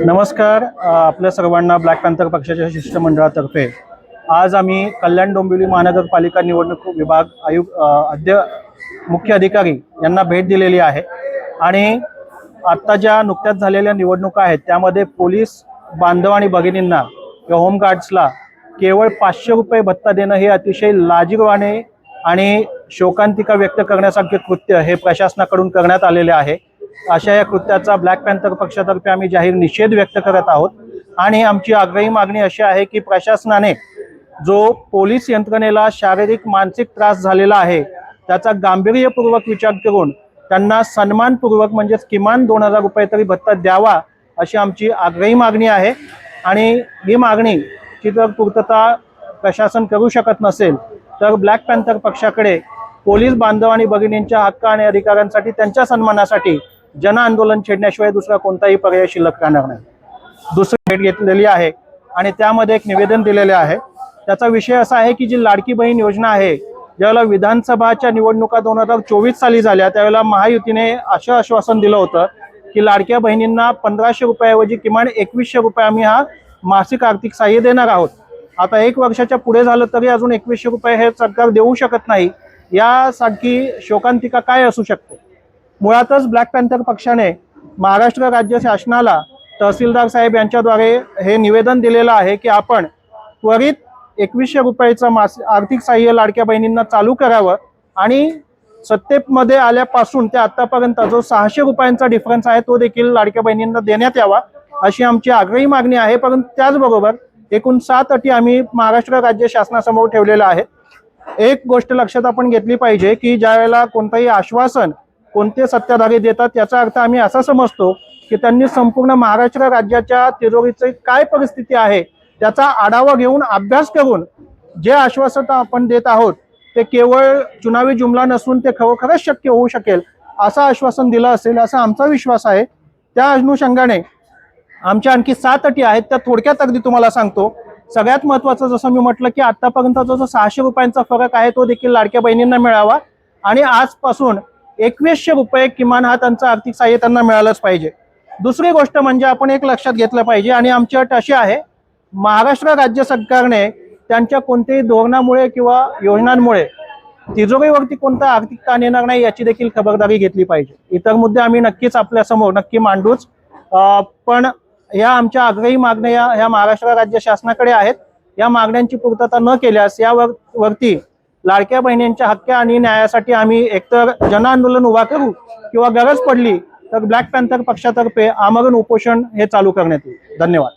नमस्कार आपल्या सर्वांना ब्लॅक पॅन्थर पक्षाच्या शिष्टमंडळातर्फे. आज आम्ही कल्याण डोंबिवली महानगरपालिका निवडणूक विभाग आयुक्त अध्य मुख्य अधिकारी यांना भेट दिलेली आहे. आणि आत्ता ज्या नुकत्याच झालेल्या निवडणुका आहेत त्यामध्ये पोलीस बांधव आणि भगिनींना किंवा होमगार्ड्सला केवळ पाचशे रुपये भत्ता देणं हे अतिशय लाजीरवाने आणि शोकांतिका व्यक्त करण्यासारखे कृत्य हे प्रशासनाकडून करण्यात आलेले आहे. अशा या कृत्याचा ब्लॅक पॅन्थर पक्षातर्फे आम्ही जाहीर निषेध व्यक्त करत आहोत. आणि आमची आग्रही मागणी अशी आहे की प्रशासनाने जो पोलीस यंत्रणेला शारीरिक मानसिक त्रास झालेला आहे त्याचा गांभीर्यपूर्वक विचार करून त्यांना सन्मानपूर्वक म्हणजेच किमान दोन हजार रुपये तरी भत्ता द्यावा अशी आमची आग्रही मागणी आहे. आणि ही मागणी ची जर पूर्तता प्रशासन करू शकत नसेल तर ब्लॅक पॅन्थर पक्षाकडे पोलीस बांधव आणि भगिनींच्या हक्क आणि अधिकारांसाठी त्यांच्या सन्मानासाठी जन आंदोलन छेडण्याशिवाय दुसरा कोणताही पर्याय शिल्लक राहणार नाही. दुसरी भेट घेतलेली आहे आणि त्यामध्ये एक निवेदन दिलेले आहे. त्याचा विषय असा आहे की जी लाडकी बहीण योजना आहे ज्यावेळेला विधानसभाच्या निवडणुका दोन हजार चोवीस साली झाल्या त्यावेळेला महायुतीने असं आश्वासन दिलं होतं की लाडक्या बहिणींना पंधराशे रुपयाऐवजी किमान एकवीसशे रुपये आम्ही हा मासिक आर्थिक सहाय्य देणार आहोत. आता एक वर्षाच्या पुढे झालं तरी अजून एकवीसशे रुपये हे सरकार देऊ शकत नाही. यासारखी शोकांतिका काय असू शकते? मुळातच ब्लॅक पॅन्थर पक्षाने महाराष्ट्र राज्य शासनाला तहसीलदार साहेब यांच्याद्वारे हे निवेदन दिलेलं आहे की आपण त्वरित एकवीसशे रुपयाचं मास आर्थिक सहाय्य लाडक्या बहिणींना चालू करावं आणि सत्तेमध्ये आल्यापासून ते आतापर्यंत जो सहाशे रुपयांचा डिफरन्स आहे तो देखील लाडक्या बहिणींना देण्यात यावा अशी आमची आग्रही मागणी आहे. परंतु त्याचबरोबर एकूण सात अटी आम्ही महाराष्ट्र राज्य शासनासमोर ठेवलेल्या आहेत. एक गोष्ट लक्षात आपण घेतली पाहिजे की ज्या वेळेला कोणतंही आश्वासन कोणते सत्ताधारी देतात याचा अर्थ आम्ही असा समजतो की त्यांनी संपूर्ण महाराष्ट्र राज्याच्या तिजोरीची काय परिस्थिती आहे त्याचा आढावा घेऊन अभ्यास करून जे आश्वासन आपण देत आहोत ते केवळ चुनावी जुमला नसून ते खरोखरच शक्य होऊ शकेल असं आश्वासन दिलं असेल असा आमचा विश्वास आहे. त्या अनुषंगाने आमच्या आणखी सात अटी आहेत त्या थोडक्यात अगदी तुम्हाला सांगतो. सगळ्यात महत्वाचं जसं मी म्हटलं की आतापर्यंतचा जो सहाशे रुपयांचा फरक आहे तो देखील लाडक्या बहिणींना मिळावा. आणि आजपासून एकवीसशे रुपये किमान हा त्यांचं आर्थिक सहाय्य त्यांना मिळालंच पाहिजे. दुसरी गोष्ट म्हणजे आपण एक लक्षात घेतलं पाहिजे आणि आमची अट अशी आहे महाराष्ट्र राज्य सरकारने त्यांच्या कोणत्याही धोरणामुळे किंवा योजनांमुळे तिजोरीवरती कोणता आर्थिक ताण येणार नाही याची देखील खबरदारी घेतली पाहिजे. इतर मुद्दे आम्ही नक्कीच आपल्यासमोर नक्की मांडूच. पण या आमच्या आग्रही मागण्या ह्या महाराष्ट्र राज्य शासनाकडे आहेत. या मागण्यांची पूर्तता न केल्यास या वर- वरती लाडक्या बहिणींच्या हक्क आणि न्यायासाठी आम्ही एकतर जन आंदोलन उभा करू किंवा गरज पडली तर ब्लॅक पॅन्थर पक्षातर्फे आमरण उपोषण हे चालू करण्यात येईल. धन्यवाद.